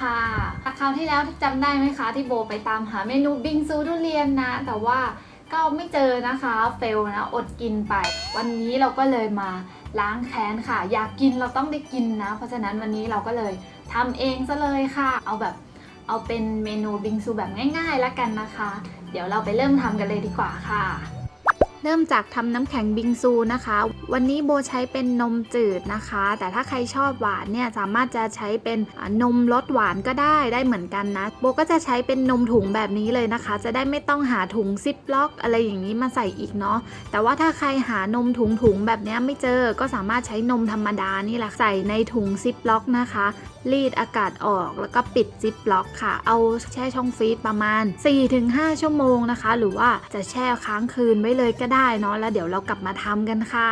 ค่ะคราวที่แล้วจำได้ไหมคะที่โบไปตามหาเมนูบิงซูทุเรียนนะ แต่ว่าก็ไม่เจอนะคะเฟลนะอดกินไป วันนี้เราก็เลยมาล้างแค้นค่ะ อยากกินเราต้องได้กินนะ เพราะฉะนั้นวันนี้เราก็เลยทำเองซะเลยค่ะ เอาแบบเอาเป็นเมนูบิงซูแบบง่ายๆแล้วกันนะคะ เดี๋ยวเราไปเริ่มทำกันเลยดีกว่าค่ะ เริ่มจากทำน้ำแข็งบิงซูนะคะ วันนี้โบใช้เป็นนมจืดนะคะ แต่ถ้าใครชอบหวานเนี่ยสามารถจะใช้เป็นนมรสหวานก็ได้ได้เหมือนกันนะ โบก็จะใช้เป็นนมถุงแบบนี้เลยนะคะ จะได้ไม่ต้องหาถุงซิปล็อก อะไรอย่างนี้มาใส่อีกเนาะ แต่ว่าถ้าใครหานมถุงถุงแบบเนี้ยไม่เจอ ก็สามารถใช้นมธรรมดานี่แหละใส่ในถุงซิปล็อกนะคะ รีดอากาศออกแล้วก็ปิดซิปล็อกค่ะ เอาแช่ช่องฟรีซประมาณ 4-5 ชั่วโมงนะคะ หรือว่าจะแช่ค้างคืนไว้เลยก็ได้เนาะแล้วเดี๋ยวเรากลับมาทำกันค่ะ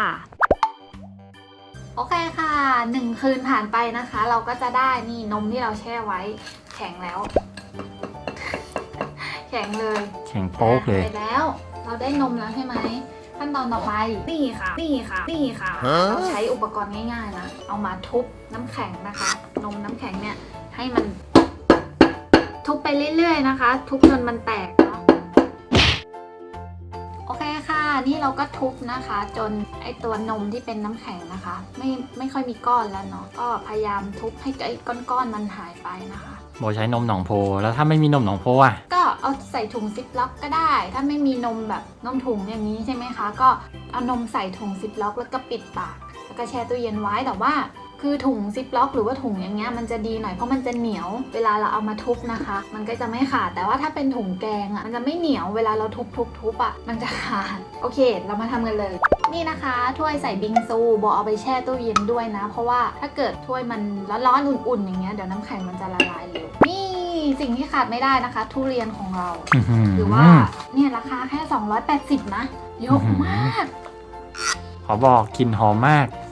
โอเคค่ะหนึ่งคืนผ่านไปนะคะ เราก็จะได้นี่นมที่เราแช่ไว้ แข็งแล้ว แข็งเลยแข็งโป๊กเลยไปแล้ว เราได้นมแล้วใช่ไหมขั้นตอนต่อไปนี่ค่ะนี่ค่ะนี่ค่ะฮะเราใช้อุปกรณ์ง่ายๆนะเอามาทุบน้ำแข็งนะคะ นมน้ำแข็งเนี่ยให้มัน ทุบไปเรื่อยๆนะคะ ทุบจนมันแตกเนาะโอเคค่ะ นี่เราก็ทุบนะคะ จนไอตัวนมที่เป็นน้ำแข็งนะคะ ไม่ไม่ค่อยมีก้อนแล้วเนาะก็พยายามทุบให้ไอ้ก้อนๆมันหายไปนะคะโบใช้นมหนองโพแล้วถ้าไม่มีนมหนองโพอะก็เอาใส่ถุงซิปล็อกก็ได้ ถ้าไม่มีนมแบบนมถุงอย่างนี้ใช่ไหมคะ ก็เอานมใส่ถุงซิปล็อกแล้วก็ปิดปากแล้วก็แช่ตู้เย็นไว้แต่ว่า คือถุงซิปล็อกหรือว่าถุงอย่างเงี้ยมันจะดีหน่อยเพราะมันจะเหนียวเวลาเราเอามาทุบนะคะ มันก็จะไม่ขาดแต่ว่าถ้าเป็นถุงแกงอะ่ะมันจะไม่เหนียวเวลาเราทุบทุบทุบอะมันจะขาดโอเค เรามาทำกันเลย นี่นะคะถ้วยใส่บิงซูโบเอาไปแช่ตู้เย็นด้วยนะ เพราะว่าถ้าเกิดถ้วยมันร้อนๆอุ่นๆอย่างเงี้ยเดี๋ยวน้ำแข็งมันจะละลายเร็วนี่สิ่งที่ขาดไม่ได้นะคะ ทุเรียนของเราหรือว่าเนี่ยราคาแค่ 280 นะเยอะมากขอบอกกลิ่นหอมมากเรา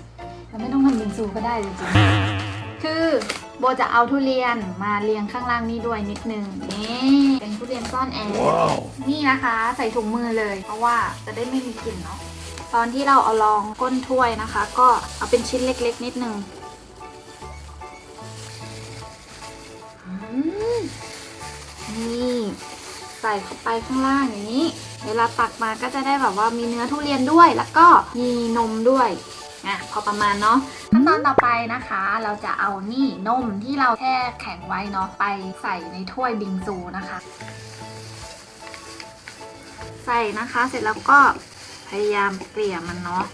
ไม่ต้องทำบิงซูก็ได้จริงๆ คือโบจะเอาทุเรียนมาเรียงข้างล่างนี้ด้วยนิดนึง นี่เป็นทุเรียนซ่อนแอร์นี่นะคะ ใส่ถุงมือเลย เพราะว่าจะได้ไม่มีกลิ่นเนาะ ตอนที่เราเอารองก้นถ้วยนะคะ ก็เอาเป็นชิ้นเล็กๆ นิดนึงอืมนี่ใส่เข้าไปข้างล่างอย่างนี้ เวลาตักมาก็จะได้แบบว่ามีเนื้อทุเรียนด้วย แล้วก็มีนมด้วยอะพอประมาณเนาะ ขั้นตอนต่อไปนะคะ เราจะเอานี่นมที่เราแช่แข็งไว้เนาะไปใส่ในถ้วยบิงซูนะคะ ใส่นะคะเสร็จแล้วก็พยายามเกลี่ยมันเนาะ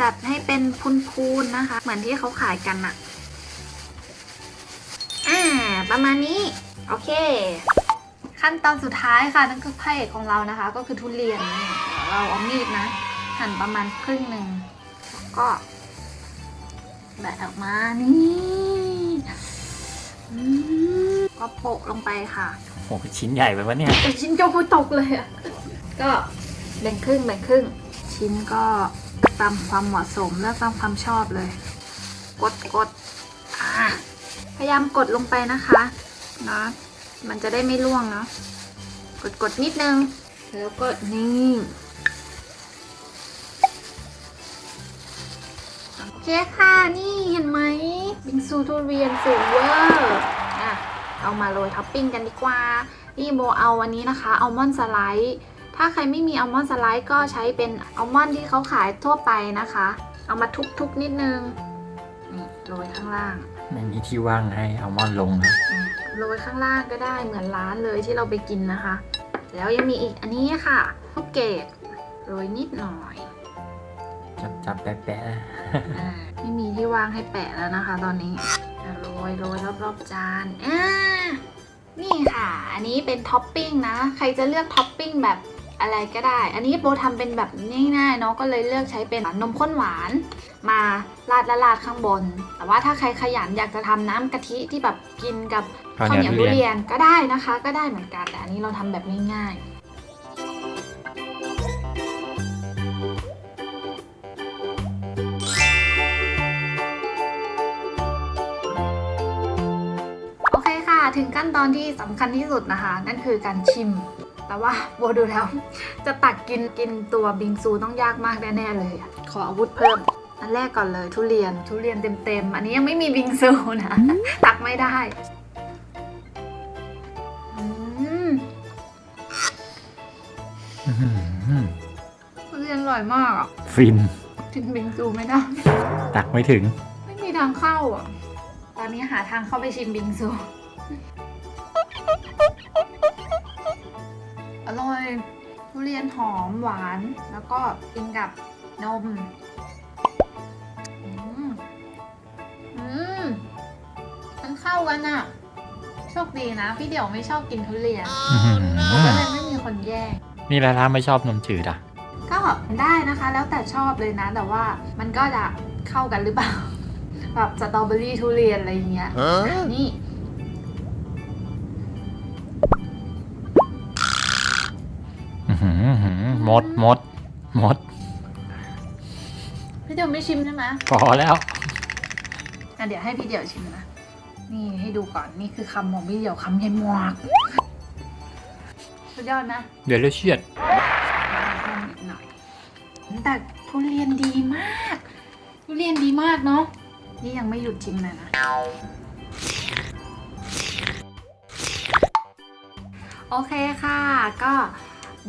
จัดให้เป็นพูนๆนะคะ เหมือนที่เขาขายกันอะอ่า ประมาณนี้ โอเค ขั้นตอนสุดท้ายค่ะ นั่นคือพระเอกของเรานะคะ ก็คือทุเรียนเดี๋ยวเราเอามีดนะ หั่นประมาณครึ่งหนึ่งแล้วก็แบะออกมานี่อืมก็โปะลงไปค่ะโอ้โหชิ้นใหญ่ไปวะเนี่ยแต่ชิ้นโจกตกเลยอะก็แบ่งครึ่งแบ่งครึ่ง ชิ้นก็ตามความเหมาะสมเลือกตามความชอบเลย กดกดอ่าพยายามกดลงไปนะคะนะมันจะได้ไม่ร่วงเนาะกดกดนิดนึง แล้วก็นี่ เคค่ะนี่เห็นไหมบิงซูทุเรียนสูงเวอร์อะเอามาโรยท็อปปิ้งกันดีกว่า นี่โบเอาวันนี้นะคะอัลมอนด์สไลด์ถ้าใครไม่มีอัลมอนด์สไลด์ก็ใช้เป็นอัลมอนด์ที่เขาขายทั่วไปนะคะ เอามาทุบๆนิดนึงนี่โรยข้างล่างไม่มีที่ว่างให้อัลมอนด์ลงนะอืมโรยข้างล่างก็ได้เหมือนร้านเลยที่เราไปกินนะคะ แล้วยังมีอีกอันนี้ค่ะลูกเกดโรยนิดหน่อย จับจับแปะแปะอ่าไม่มีที่วางให้แปะแล้วนะคะ ตอนนี้อะโรยโรยรอบๆจานอ่านี่ค่ะ อันนี้เป็นท็อปปิ้งนะ ใครจะเลือกท็อปปิ้งแบบอะไรก็ได้ อันนี้โบทำเป็นแบบง่ายๆเนาะ ก็เลยเลือกใช้เป็นนมข้นหวาน มาราดละลาดข้างบน แต่ว่าถ้าใครขยันอยากจะทำน้ำกะทิที่แบบกินกับข้าวเหนียวทุเรียนยนก็ได้นะคะ ก็ได้เหมือนกัน แต่อันนี้เราทำแบบง่ายๆ ถึงขั้นตอนที่สำคัญที่สุดนะคะ นั่นคือการชิม แต่ว่าโบดูแล้ว จะตักกินกินตัวบิงซูต้องยากมากแน่ๆเลยอะขออาวุธเพิ่ม อันแรกก่อนเลยทุเรียนทุเรียนเต็มๆ อันนี้ยังไม่มีบิงซูนะ ตักไม่ได้อืมอื้อหือทุเรียนอร่อยมากอะฟินกินบิงซูไม่ได้ ตักไม่ถึง ไม่มีทางเข้าอะ ตอนนี้หาทางเข้าไปชิมบิงซู ร่อย ทุเรียนหอมหวาน แล้วก็กินกับนม อืม อืม มันเข้ากันอะโชคดีนะ พี่เดี่ยวไม่ชอบกินทุเรียนอื้อหือก็เลยไม่มีคนแย่ง นี่แหละถ้าไม่ชอบนมจืดอะ ก็ได้นะคะ แล้วแต่ชอบเลยนะ แต่ว่ามันก็จะเข้ากันหรือเปล่า แบบสตรอเบอรี่ทุเรียนอะไรอย่างเงี้ย นี่ หืออื้อหือหมดหมดหมด พี่เดียวไม่ชิมใช่ไหมพอแล้วอะเดี๋ยวให้พี่เดียวชิมนะ นี่ให้ดูก่อน นี่คือคำของพี่เดียวคำใหญ่มากสุดยอดนะเดี๋ยวเราเชียดเพิ่มอีกหน่อย แต่ทุเรียนดีมาก ทุเรียนดีมากเนาะ นี่ยังไม่หยุดชิมเลยนะ โอเคค่ะ ก็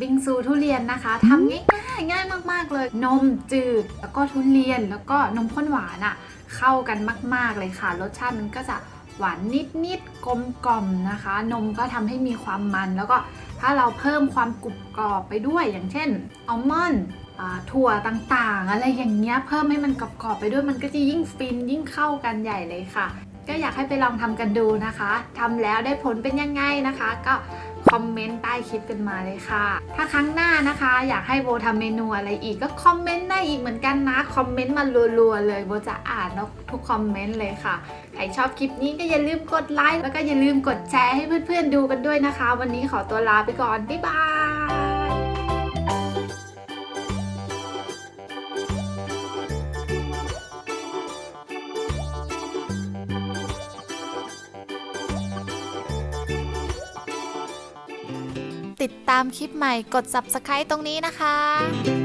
บิงซูทุเรียนนะคะทำง่ายๆง่ายมาก ๆ เลย นมจืดแล้วก็ทุเรียนแล้วก็นมข้นหวานอะ่ะเข้ากันมาก ๆ เลยค่ะ รสชาติมันก็จะหวานนิดๆกลมกล่อมนะคะ นมก็ทำให้มีความมัน แล้วก็ถ้าเราเพิ่มความกรุบกรอบไปด้วยอย่างเช่นอัลมอนด์อ่าถั่วต่างๆ อะไรอย่างเงี้ยเพิ่มให้มันกรอบๆไปด้วยมันก็จะยิ่งฟินยิ่งเข้ากันใหญ่เลยค่ะ ก็อยากให้ไปลองทำกันดูนะคะทำแล้วได้ผลเป็นยังไงนะคะ ก็ คอมเมนต์ใต้คลิปกันมาเลยค่ะ ถ้าครั้งหน้านะคะ อยากให้โบทำเมนูอะไรอีกก็คอมเมนต์ได้อีกเหมือนกันนะ คอมเมนต์มารัวๆเลยโบจะอ่านทุกคอมเมนต์เลยค่ะ ใครชอบคลิปนี้ก็อย่าลืมกดไลค์แล้วก็อย่าลืมกดแชร์ให้เพื่อนๆดูกันด้วยนะคะ วันนี้ขอตัวลาไปก่อนบ๊ายบาย ติดตามคลิปใหม่กด subscribe ตรงนี้นะคะ